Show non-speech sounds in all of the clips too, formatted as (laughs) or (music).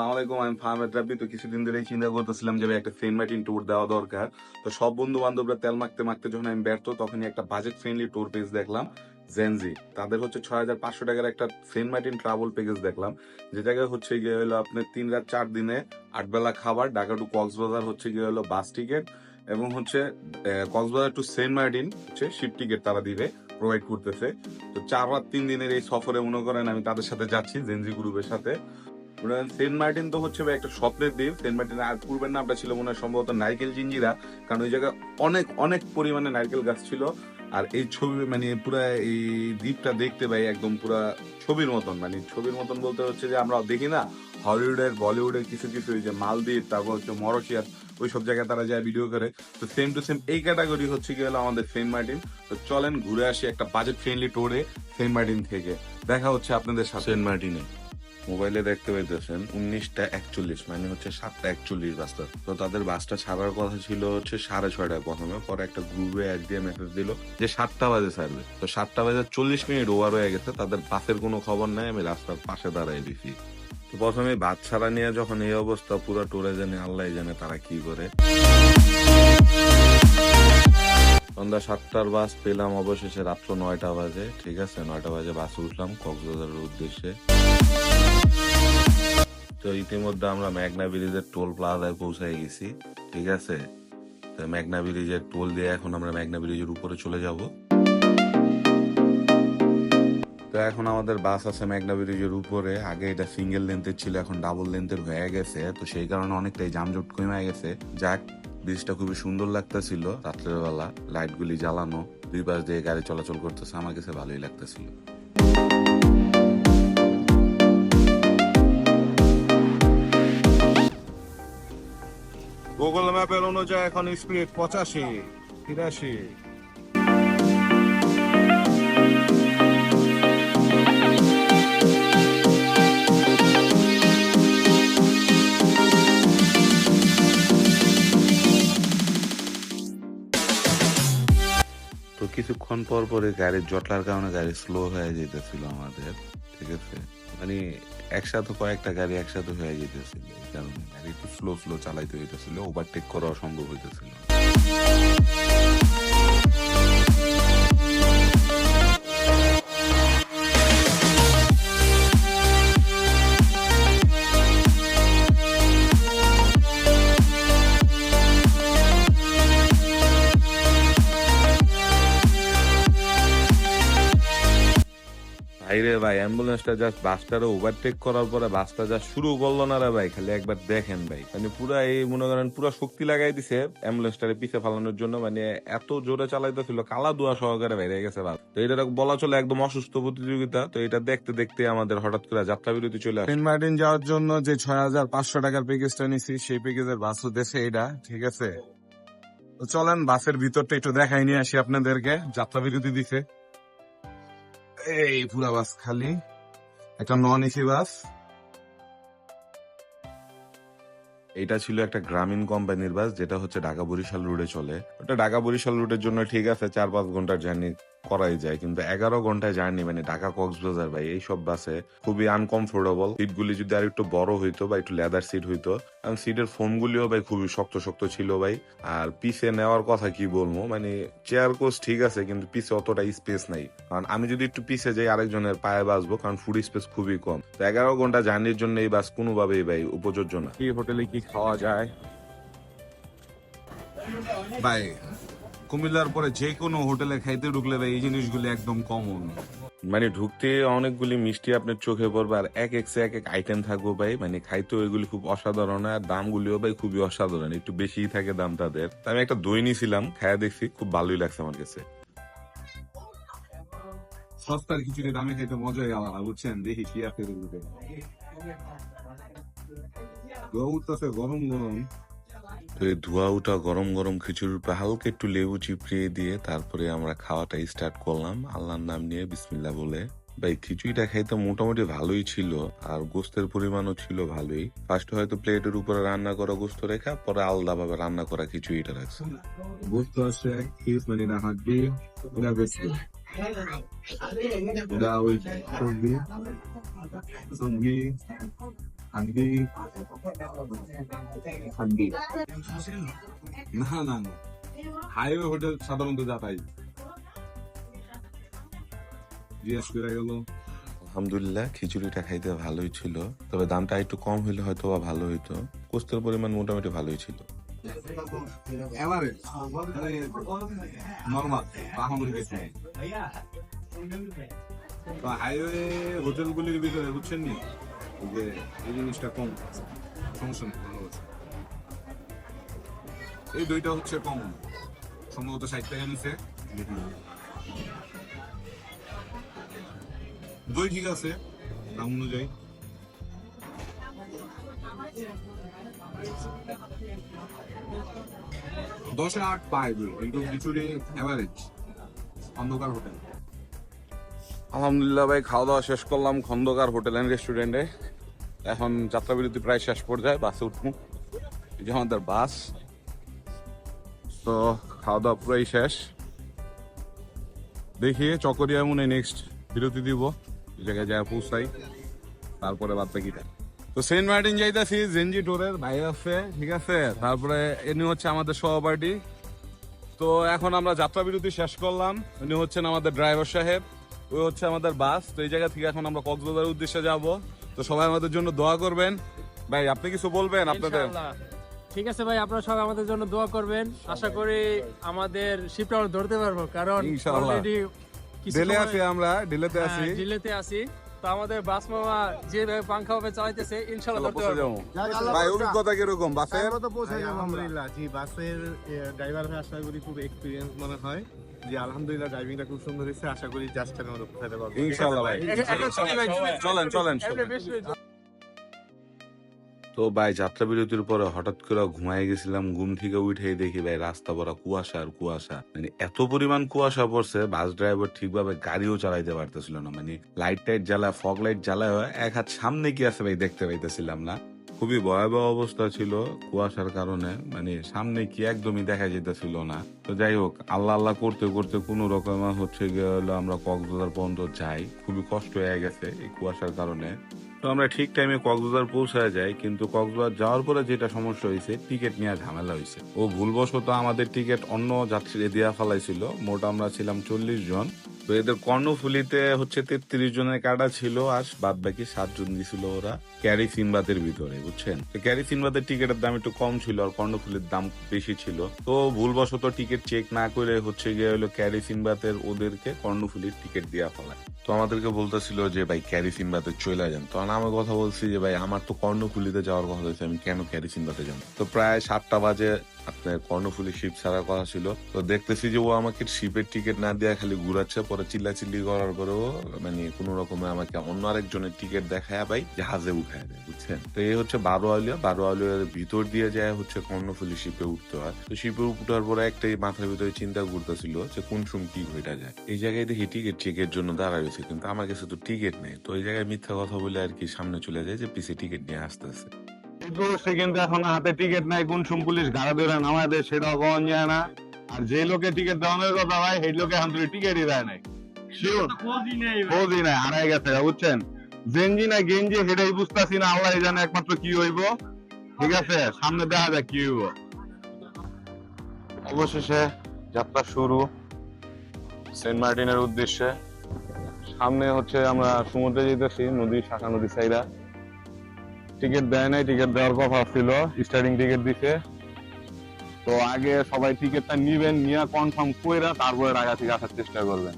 আলাইকুম আমি ফাহমেদ রাব্বি। তো কিছুদিন ধরেই চিন্তা করতেছিলাম যে একটা সেন্ট মার্টিন ট্যুর দেওয়া দরকার। তো সব বন্ধু বান্ধবরা তেল মাখতে মাখতে যখন আমি ব্যর্থ, তখনই একটা বাজেট ফ্রেন্ডলি ট্যুর পেজ দেখলাম জেনজি তাদের হচ্ছে ছয় হাজার পাঁচশো টাকার একটা সেন্ট মার্টিন ট্রাভেল প্যাকেজ দেখলাম যে জায়গায় হচ্ছে গিয়ে হলো আপনার তিন রাত, চার দিনে আট বেলা খাবার, ঢাকা টু কক্সবাজার হচ্ছে গিয়ে হলো বাস টিকিট এবং হচ্ছে কক্সবাজার টু সেন্ট মার্টিন হচ্ছে শিপ টিকিট তারা দিবে প্রোভাইড করতেছে। তো চার রাত, তিন দিনের এই সফরে মনে করেন আমি তাদের সাথে যাচ্ছি জেনজি গ্রুপের সাথে। সেন্ট মার্টিন তো হচ্ছে একটা স্বপ্নের দ্বীপ সেন্ট মার্টিনের আর পূর্বের নামটা ছিল মনে হয় সম্ভবত নারকেল জিঞ্জিরা। কারণ ওই জায়গায় অনেক অনেক পরিমাণে নারকেল গাছ ছিল। আর এই ছবি মানে পুরা এই দ্বীপটা দেখতে পাই একদম পুরা ছবির মতন। মানে ছবির মতন বলতে হচ্ছে যে আমরা দেখি না, হলিউডের, বলিউডের কিছু কিছু যে মালদ্বীপ, তারপর হচ্ছে মরশিয়াস ওই সব জায়গায় তারা যায় ভিডিও করে। তো সেম টু সেম এই ক্যাটাগরি হচ্ছে কি হলো আমাদের সেন্ট মার্টিন। তো চলেন ঘুরে আসি একটা বাজেট ফ্রেন্ডলি টোরে সেন্ট মার্টিন থেকে। দেখা হচ্ছে আপনাদের সাথে। সেন্ট মার্টিনে। মোবাইলে দেখতে পাইতেছেন, উনিশটা একচল্লিশ মানে হচ্ছে সাতটা একচল্লিশ বাসটা তো তাদের বাসটা ছাড়ার কথা ছিল হচ্ছে সাড়ে ছয়টায় প্রথমে, পরে একটা গ্রুপে এক দিয়ে মেসেজ দিল যে সাতটা বাজে ছাড়বে তো সাতটা বাজে চল্লিশ মিনিট ওভার হয়ে গেছে, তাদের বাসের কোনো খবর নাই, আমি রাস্তার পাশে দাঁড়াই দিছি তো প্রথমে বাস ছাড়া নিয়ে যখন এই অবস্থা, পুরো টুরে জানে আল্লাহ জানে তারা কি করে। সন্ধ্যা সাতটার বাস পেলাম অবশেষে রাত্র নয়টা বাজে, ঠিক আছে? নয়টা বাজে বাস উঠলাম কক্সবাজারের উদ্দেশ্যে। তো ইতিমধ্যে আমরা মেঘনা ব্রিজের টোল প্লাজায় পৌঁছায় গেছি, ঠিক আছে? তো মেঘনা ব্রিজের টোল দিয়ে এখন আমরা মেঘনা ব্রিজের উপরে চলে যাব। তো এখন আমাদের বাস আছে মেঘনা ব্রিজের উপরে, আগে এটা সিঙ্গেল লেন্থের ছিল, এখন ডাবল লেন্থের হয়ে গেছে, তো সেই কারণে অনেকটাই জামজট কমে গেছে। যাক ব্রিজটা খুবই সুন্দর লাগতেছিল রাত্রের বেলা লাইট গুলি জ্বালানো, দুই পাশ দিয়ে গাড়ি চলাচল করতেছে, আমার কাছে ভালোই লাগতেছিল। গুগল ম্যাপের অনুযায়ী এখন স্পিড পঁচাশি, তিরাশি। কিছুক্ষণ পর পরে গাড়ির জটলার কারণে গাড়ি স্লো হয়ে যেতেছিল আমাদের, ঠিক আছে? মানে একসাথে কয়েকটা গাড়ি একসাথে হয়ে যেতেছিল, এই কারণে গাড়ি একটু স্লো স্লো চালাইতে হইতেছিল ওভারটেক করা অসম্ভব হইতেছিল ভাইরে ভাই, অ্যাম্বুলেন্সটা জাস্ট বাসটারে ওভারটেক করার পরে বাসটা যা শুরু করল না রে ভাই, খালি একবার দেখেন ভাই। মানে পুরা এই, মনে করেন, পুরা শক্তি লাগাই দিছে অ্যাম্বুলেন্সটারে পিছে ফালানোর জন্য। মানে এত জোরে চালাইতেছিল, কালা দুয়া সহকারে বাইরে গেছে বাস তো এটা বলা চলে একদম অসুস্থ প্রতিযোগিতা। তো এটা দেখতে দেখতে আমাদের হঠাৎ করে যাত্রা বিরতি চলে আসে। সেন্ট মার্টিন যাওয়ার জন্য যে ছয় হাজার পাঁচশো টাকার প্যাকেজটা নিছি, সেই প্যাকেজের বাস দেশে এটা, ঠিক আছে? তো চলেন বাসের ভিতরটা একটু দেখাই নিয়ে আসি আপনাদেরকে। যাত্রা বিরতি দিছে। এই পুরা বাস খালি। একটা নন এসি বাস। এটা ছিল একটা গ্রামীণ কোম্পানির বাস, যেটা হচ্ছে ঢাকা বরিশাল রুটে চলে। ওটা ঢাকা বরিশাল রুটের জন্য ঠিক আছে, চার পাঁচ ঘণ্টার জার্নি। করাই যায় কিন্তু এগারো ঘন্টায় জার্নি মানে ঢাকা কক্সবাজার ভাই এইসব বাসে খুবই আনকমফোর্টেবল সিট গুলি যদি আর একটু বড় হইতো বা একটু লেদার সিট হইতো কারণ সিটের ফোম গুলিও ভাই খুবই শক্ত শক্ত ছিল ভাই। আর পিছে নেওয়ার কথা কি বলব মানে চেয়ার কোচ ঠিক আছে কিন্তু পিছে অতটা স্পেস নাই। কারণ আমি যদি একটু পিছে যাই আরেকজনের পায়ে বাসবো কারণ ফুড স্পেস খুবই কম। তো এগারো ঘণ্টা জার্নির জন্য এই বাস কোনোভাবেই ভাই উপযোজ্য না। কি হোটেলে কি খাওয়া যায়? ভাই কুমিল্লার পরে যে কোনো হোটেলে খাইতে ঢুকলে ভাই এই জিনিসগুলো একদম কমন মানে ঢুকতে অনেকগুলি মিষ্টি আপনার চোখে পড়বে আর এক এক এক এক আইটেম থাকব ভাই মানে খাইতে ওইগুলি খুব অসাধারণ আর দামগুলিও ভাই খুবই অসাধারণ একটু বেশিই থাকে দাম তাদের। আমি একটা দই নিয়েছিলাম খায়া দেখছি খুব ভালোই লাগছে আমার কাছে। সস্তার খিচুড়ি দামে খেতে মজাই আলাদা বুঝছেন? দেখি কি আছে (laughs) গরম গরম। এই ধোয়া উঠা গরম গরম খিচুড়ির উপরে হালকা একটু লেবু চিপড়িয়ে দিয়ে তারপরে আমরা খাওয়াটা স্টার্ট করলাম। আল্লাহর নাম নিয়ে বিসমিল্লা বলে ভাই, খিচুড়িটা খাইতে মোটামুটি ভালোই ছিল, আর গোস্তের পরিমাণও ছিল ভালোই। ফার্স্ট হয়তো প্লেটের উপরে রান্না করা গোস্ত রেখা, পরে আলাদা ভাবে রান্না করা খিচুড়িটা রাখছে। গোস্ত আছে না না। হাইওয়ে হোটেল সাধারণত যা পাই। জিজ্ঞেস করে গেল। আলহামদুলিল্লাহ খিচুড়িটা খাইতে ভালোই ছিল তবে দামটা একটু কম হইলে হয়তো বা ভালো হইতো। গোস্তের পরিমাণ মোটামুটি ভালোই ছিল। হাইওয়ে হোটেলগুলির ভিতরে বুঝছেন নি? যে এই জিনিসটা কম সমস্যা নেই এই দুইটা হচ্ছে কম সম্ভবত ষাট টাকা নিচে। দই ঠিক আছে দাম অনুযায়ী। দশে আট পায় অ্যাভারেজ অন্ধকার হোটেল। আলহামদুলিল্লাহ ভাই, খাওয়া দাওয়া শেষ করলাম খন্দকার হোটেল অ্যান্ড রেস্টুরেন্টে এখন যাত্রা বিরতি প্রায় শেষ পর্যায়ে, বাসে উঠবো। এই যে আমাদের বাস। তো খাওয়া দাওয়া পুরাই শেষ। দেখি চকরিয়া মনে নেক্সট বিরতি দিব। জায়গায় যায় পৌঁছাই তারপরে বাদ বাকিটা তো সেন্ট মার্টিন যাইতাছি জেনজি টোরের ভাই আছে ঠিক আছে? তারপরে এনি হচ্ছে আমাদের সহপাঠী। তো এখন আমরা যাত্রা বিরতি শেষ করলাম। উনি হচ্ছেন আমাদের ড্রাইভার সাহেব ওই হচ্ছে আমাদের বাস। তো এই জায়গা থেকে এখন আমরা কক্সবাজারের উদ্দেশ্যে যাব। তো সবাই আমাদের জন্য দোয়া করবেন। ভাই আপনি কিছু বলবেন আপনাদের? ঠিক আছে ভাই আপনারা সবাই আমাদের জন্য দোয়া করবেন। আশা করি আমাদের শিপটা আমরা ধরতে পারব কারণ। অলরেডি ডিলে আছি আমরা ডিলেতে আছি ডেলেতে আছি তো আমাদের বাস মামা যেভাবে পাংখা ভাবে চালাইতেছে ইনশাল্লাহ করতে পারব। ভাই অভিজ্ঞতা কীরকম? বাসের? আলহামদুলিল্লাহ। জি বাসের ড্রাইভার ভাই আশা করি খুব এক্সপিরিয়েন্স মনে হয়। যে আলহামদুলিল্লাহ ড্রাইভিংটা খুব সুন্দর হয়েছে। আশা করি মতো পারব। ইনশাআল্লাহ ভাই। চলেন চলেন চলেন। তো ভাই যাত্রা বিরতির পরে হঠাৎ করে ঘুমাই গেছিলাম, ঘুম থেকে উঠে দেখি ভাই, রাস্তা ভরা কুয়াশা আর কুয়াশা। মানে এত পরিমাণ কুয়াশা পড়ছে, বাস ড্রাইভার ঠিকভাবে গাড়িও চালাইতে পারতেছিল না। মানে লাইট টাইট জ্বালায় ফগ লাইট জ্বালায় এক হাত সামনে কি আছে ভাই দেখতে পাইতেছিলাম না। খুবই ভয়াবহ অবস্থা ছিল কুয়াশার কারণে। মানে সামনে কি একদমই দেখা যেতেছিল না। তো যাই হোক, আল্লাহ আল্লাহ করতে করতে কোনো রকম হচ্ছে গিয়ে আমরা কক্সবাজার পর্যন্ত যাই। খুবই কষ্ট হয়ে গেছে এই কুয়াশার কারণে। তো আমরা ঠিক টাইমে কক্সবাজার পৌঁছায় যাই, কিন্তু কক্সবাজার যাওয়ার পরে যেটা সমস্যা হয়েছে টিকিট নিয়ে ঝামেলা হয়েছে। ও ভুলবশত আমাদের টিকিট অন্য যাত্রী দেওয়া ফেলাইছিল। মোট আমরা ছিলাম চল্লিশ জন। তো এদের কর্ণফুলিতে হচ্ছে তেত্রিশ জনের কাটা ছিল, আর বাদ বাকি সাতজন দিছিল ওরা ক্যারি সিনবাদের ভিতরে, বুঝছেন? ক্যারি সিনবাদের টিকিটের দাম একটু কম ছিল, আর কর্ণফুলির দাম বেশি ছিল। তো ভুলবশত টিকিট চেক না করে হচ্ছে গিয়ে হলো ক্যারি সিনবাদের ওদেরকে কর্ণফুলির টিকিট দেওয়া ফেলায়। তো আমাদেরকে বলতেছিল যে, ভাই, ক্যারি সিনবাতে চলে যান। তখন আমি কথা বলছি যে, ভাই, আমার তো কর্ণফুলিতে যাওয়ার কথা হয়েছে, আমি কেন ক্যারি সিনবাতে যাব? তো প্রায় সাতটা বাজে আপনার কর্ণফুলি শিপ ছাড়ার কথা ছিল। তো দেখতেছি যে, ও আমাকে শিপের টিকিট না দেওয়া খালি ঘুরাচ্ছে, পরে চিল্লা চিল্লি করার পরেও মানে কোন রকমে আমাকে অন্য আরেকজনের টিকিট দেখায় ভাই জাহাজে উঠায় দেয়, বুঝছেন? তো এই হচ্ছে বারো আলিয়া বারো আলিয়ার ভিতর দিয়ে যায় হচ্ছে কর্ণফুলি শিপে উঠতে হয়। তো শিপে উঠার পরে একটাই মাথার ভিতরে চিন্তা করতেছিল যে, কোন সময় কি ঘটা যায়। এই জায়গায় দেখি টিকিট চেকের জন্য দাঁড়াইছে কিন্তু আমার কাছে তো টিকিট নেই। তো এই জায়গায় মিথ্যা কথা বলে আর কি সামনে চলে যায় যে পিসে টিকিট নিয়ে আসতেছে। সে কিন্তু এখন হাতে টিকিট নাই কোন সম পুলিশ গাড়া ধরে নামায় দেয় সেটাও কখন যায় না। আর যে লোকে টিকিট দেওয়ানোর কথা ভাই সেই লোকে এখন তুই টিকিটই দেয় নাই। খোঁজই নাই হারাই গেছে বুঝছেন? জেনজি না গেঞ্জি সেটাই বুঝতেছি না আল্লাহ জানে একমাত্র কি হইব। ঠিক আছে সামনে দেখা যাক কি হইব। অবশেষে যাত্রা শুরু। সেন্ট মার্টিনের উদ্দেশ্যে সামনে হচ্ছে আমরা সমুদ্রে যেতেছি, নদী, শাখা নদী সাইডা। টিকিট দেয় নাই টিকিট দেওয়ার কথা ছিল স্টার্টিং টিকিট দিছে। তো আগে সবাই টিকিটটা নিবেন, নিয়ে কনফার্ম কইরা তারপরে থেকে আসার চেষ্টা করবেন।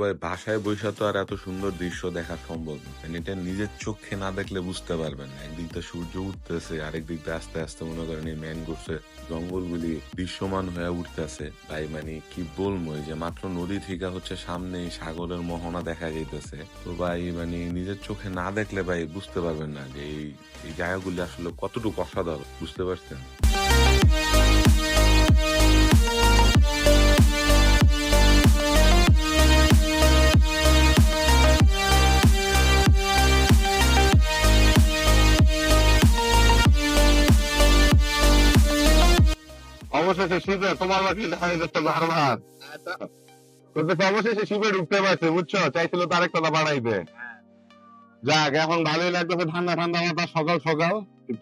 ভাই বাসায় বৈশা তো আর এত সুন্দর দৃশ্য দেখা সম্ভব না। এটা নিজের চোখে না দেখলে বুঝতে পারবেন না। একদিক দিয়ে সূর্য উঠতেছে, আরেক দিক দিয়ে আস্তে আস্তে মনে করেন এই ম্যানগ্রোভসের জঙ্গলগুলি দৃশ্যমান হয়ে উঠতেছে। তাই মানে কি বলব যে মাত্র নদী থেকে হচ্ছে সামনে সাগরের মোহনা দেখা যাইতেছে। তো ভাই মানে নিজের চোখে না দেখলে ভাই বুঝতে পারবেন না যে এই জায়গাগুলি আসলে কতটুকু অসাধারণ, বুঝতে পারছেন? অবশেষে শিপে তোমার বাকি বারবার। করতেছে অবশেষে শিপে ঢুকতে পারছে বুঝছ? চাইছিল তার একটা বাড়াইতে। যাক এখন ভালোই লাগতেছে ঠান্ডা ঠান্ডা মাথা সকাল সকাল।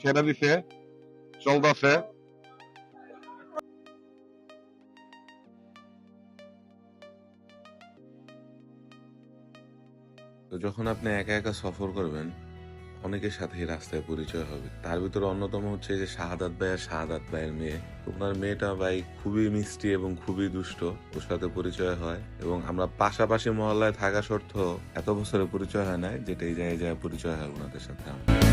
ছেড়ে দিছে চলতেছে। তো যখন আপনি একা একা সফর করবেন অনেকের সাথেই রাস্তায় পরিচয় হবে। তার ভিতরে অন্যতম হচ্ছে যে শাহাদাত ভাই আর শাহাদাত ভাইয়ের মেয়ে। ওনার মেয়েটা ভাই খুবই মিষ্টি এবং খুবই দুষ্ট। ওর সাথে পরিচয় হয় এবং আমরা পাশাপাশি মহল্লায় থাকা সত্ত্বেও এত বছরে পরিচয় হয় নাই, যেটা এই জায়গায় পরিচয় হয় ওনাদের সাথে আমার।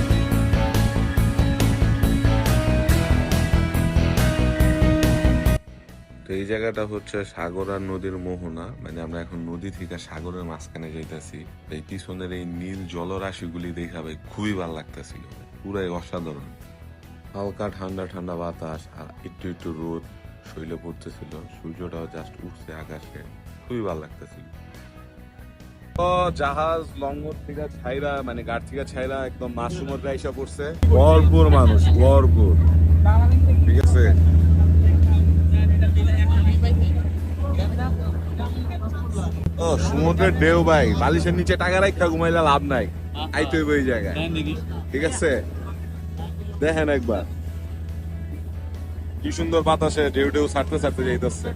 তো এই জায়গাটা হচ্ছে সাগর আর নদীর মোহনা। মানে আমরা এখন নদী থেকে সাগরের মাঝখানে যাইতেছি। এই পিছনের এই নীল জলরাশিগুলি দেখা ভাই খুবই ভালো লাগতেছিল পুরাই অসাধারণ। হালকা ঠান্ডা ঠান্ডা বাতাস আর একটু একটু রোদ, শৈলে পড়তেছিল। সূর্যটাও জাস্ট উঠছে আকাশে। খুবই ভালো লাগতেছিল। জাহাজ লঙ্গর থেকে ছাইরা মানে গাড় থেকে ছাইরা একদম মাসুমত রাইসা পড়ছে। ভরপুর মানুষ, ভরপুর। ঠিক আছে? ও সমুদ্রের ঢেউ ভাই বালিশের নিচে টাকা রাখা ঘুমাইলে লাভ নাই। আইতে হইব এই জায়গায়। ঠিক আছে? দেখেন একবার। কি সুন্দর বাতাসে ঢেউ ঢেউ ছাড়তে ছাড়তে যাইতেছে।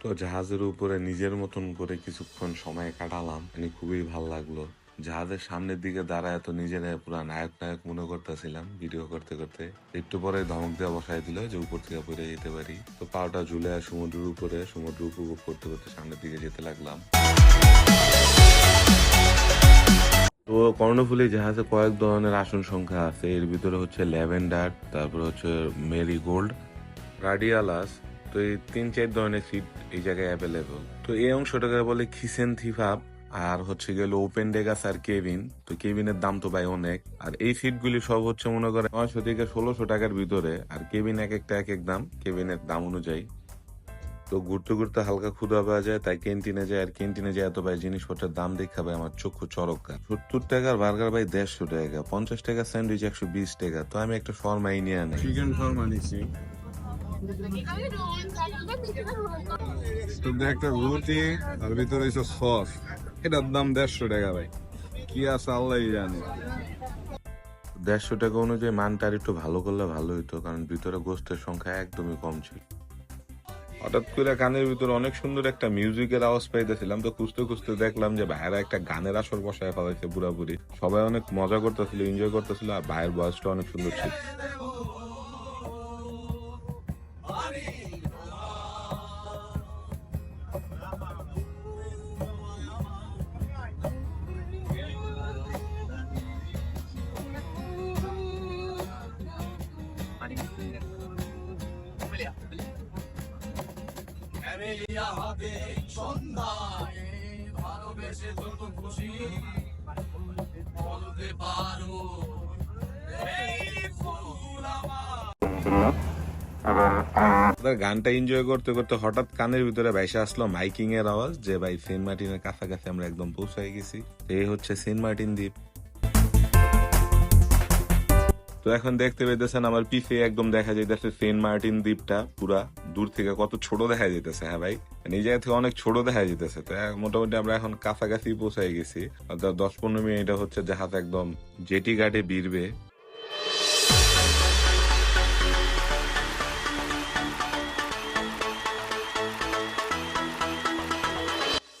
তো জাহাজের উপরে নিজের মতন করে কিছুক্ষণ সময় কাটালাম মানে খুবই ভালো লাগল। জাহাজের সামনের দিকে দাঁড়ায় তো নিজেরা পুরা নায়ক নায়ক মনে করতেছিলাম ভিডিও করতে করতে। একটু পরে ধমক দেওয়া বসাই দিল যে উপর থেকে পড়ে যেতে পারি। তো পাওটা ঝুলে সমুদ্রের উপরে, সমুদ্র উপভোগ করতে করতে সামনের দিকে যেতে লাগলাম। তো কর্ণফুলী জাহাজে কয়েক ধরনের আসন সংখ্যা আছে। এর ভিতরে হচ্ছে ল্যাভেন্ডার, তারপর হচ্ছে মেরি গোল্ড রাডিয়ালাস, তো এই তিন চার ধরনের সিট এই জায়গায় অ্যাভেলেবল তো এই অংশটাকে বলে খিসেন থিফাপ আর হচ্ছে গেল ওপেন ডেগাস আর কেবিন তো কেবিনের দাম তো ভাই অনেক। আর এই সিটগুলি সব হচ্ছে মনে করে নয়শো থেকে ষোলোশো টাকার ভিতরে। আর কেবিন এক একটা এক এক দাম। কেবিনের দাম অনুযায়ী। তো ঘুরতে ঘুরতে হালকা ক্ষুধা পাওয়া যায় তাই ক্যান্টিনে যায়। আর ক্যান্টিনে যায় এত ভাই জিনিসপত্রের দাম দেখা ভাই আমার চক্ষু চরকা সত্তর টাকার বার্গার ভাই দেড়শো টাকা পঞ্চাশ টাকা স্যান্ডউইচ একশো বিশ টাকা। তো আমি একটা ফর্মাই নিয়ে আনি। চিকেন ফার্মা নিছি। তো একটা রুটি আর ভিতরে হচ্ছে সস এটার দাম দেড়শো টাকা ভাই। কি আছে আল্লাহ জানে। দেড়শো টাকা অনুযায়ী মানটা আর একটু ভালো করলে ভালো হইতো কারণ ভিতরে গোস্তের সংখ্যা একদমই কম ছিল। হঠাৎ করে কানের ভিতরে অনেক সুন্দর একটা মিউজিকের আওয়াজ পাইতেছিলাম তো খুঁজতে খুঁজতে দেখলাম যে ভাইয়েরা একটা গানের আসর বসায় ফেলাইছে পুরাপুরি। সবাই অনেক মজা করতেছিল এনজয় করতেছিল আর ভাইয়ের বয়সটা অনেক সুন্দর ছিল। তাদের গানটা এনজয় করতে করতে হঠাৎ কানের ভিতরে ভাইসা আসলো মাইকিং এর আওয়াজ, যে ভাই সেন্ট মার্টিনের কাছাকাছি আমরা একদম পৌঁছাই গেছি। এই হচ্ছে সেন্ট মার্টিন দ্বীপ। তো এখন দেখতে পেতেছেন আমার পিছে একদম দেখা যাইতেছে সেন্ট মার্টিন দ্বীপটা পুরা দূর থেকে কত ছোট দেখা যাইতেছে হ্যাঁ ভাই? মানে এই জায়গা থেকে অনেক ছোট দেখা যাইতেছে। তো মোটামুটি আমরা এখন কাছাকাছি পৌঁছাই গেছি। অর্থাৎ দশ পনেরো মিনিট হচ্ছে জাহাজ একদম জেটি ঘাটে বিরবে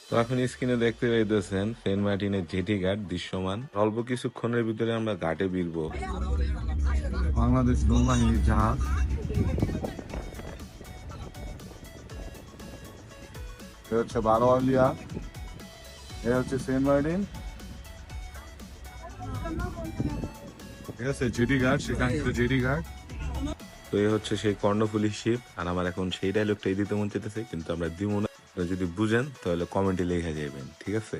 তো এখন স্ক্রিনে দেখতে পাইতেছেন সেন্ট মার্টিনের জেটি ঘাট দৃশ্যমান। অল্প কিছুক্ষণের ভিতরে আমরা ঘাটে বিরবো বাংলাদেশ নৌবাহিনীর জাহাজ। এ হচ্ছে বারো আলিয়া, এ হচ্ছে সেন্ট মার্টিন। ঠিক আছে জেডি ঘাট, সেখান থেকে জেডি তো এই হচ্ছে সেই কর্ণফুলী শিপ, আর আমার এখন সেই ডায়লগটাই দিতে মন চাইতেছে, কিন্তু আমরা দিব না। যদি বুঝেন, তাহলে কমেন্টে লেখা যাবেন, ঠিক আছে?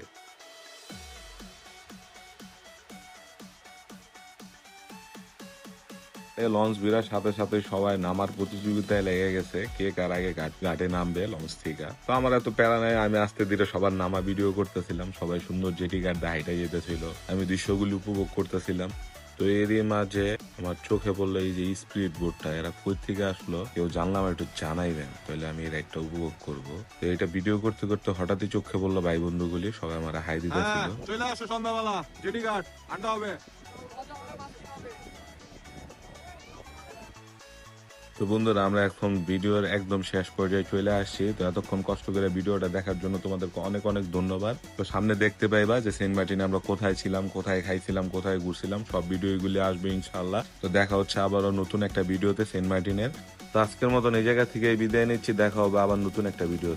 লঞ্চ বিরার সাথে সাথে সবাই নামার প্রতিযোগিতায় লেগে গেছে, কে কার আগে ঘাট- নামবে, লঞ্চ থেকে। তো আমার এত প্যারা নাই, আমি আস্তে ধীরে সবার নামা ভিডিও করতেছিলাম, সবাই সুন্দর জেটি দিয়ে হাইটা যেতেছিল, আমি দৃশ্যগুলি উপভোগ করতেছিলাম। তো এরই মাঝে আমার চোখে পড়ল এই যে স্পিড বোটটা এরা কই থেকে আসলো, কেউ জানলাম, একটু জানাইবেন তাহলে আমি এর একটা উপভোগ করব। তো এটা ভিডিও করতে করতে হঠাৎই চোখে পড়ল ভাই বন্ধুগুলি, সবাই আমার হাই দিতেছিল। হ্যাঁ চলে আসো সন্ধ্যাবেলা জেটি ঘাট আড্ডা হবে। তো বন্ধুরা, আমরা এখন ভিডিওর একদম শেষ পর্যায়ে চলে আসছি। তো এতক্ষণ কষ্ট করে ভিডিওটা দেখার জন্য তোমাদেরকে অনেক অনেক ধন্যবাদ। তো সামনে দেখতে পাইবা যে সেন্ট মার্টিনে আমরা কোথায় ছিলাম, কোথায় খাইছিলাম, কোথায় ঘুরছিলাম, সব ভিডিওগুলি আসবে ইনশাল্লাহ তো দেখা হচ্ছে আবারও নতুন একটা ভিডিওতে সেন্ট মার্টিনের। তো আজকের মতন এই জায়গা থেকে বিদায় নিচ্ছি, দেখা হবে আবার নতুন একটা ভিডিও